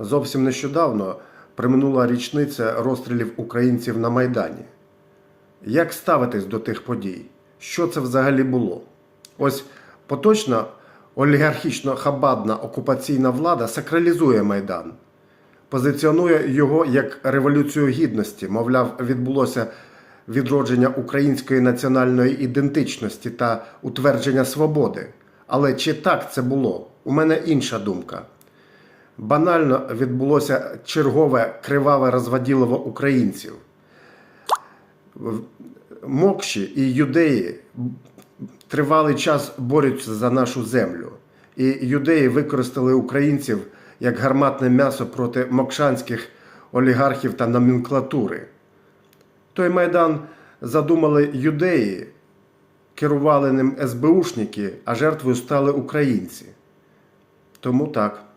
Зовсім нещодавно приминула річниця розстрілів українців на Майдані. Як ставитись до тих подій? Що це взагалі було? Ось поточна олігархічно-хабадна окупаційна влада сакралізує Майдан, позиціонує його як революцію гідності, мовляв, відбулося відродження української національної ідентичності та утвердження свободи. Але чи так це було? У мене інша думка. Банально відбулося чергове криваве розводілово українців. Мокші і юдеї тривалий час борються за нашу землю. І юдеї використали українців як гарматне м'ясо проти мокшанських олігархів та номенклатури. Той майдан задумали юдеї, керували ним СБУшники, а жертвою стали українці. Тому так.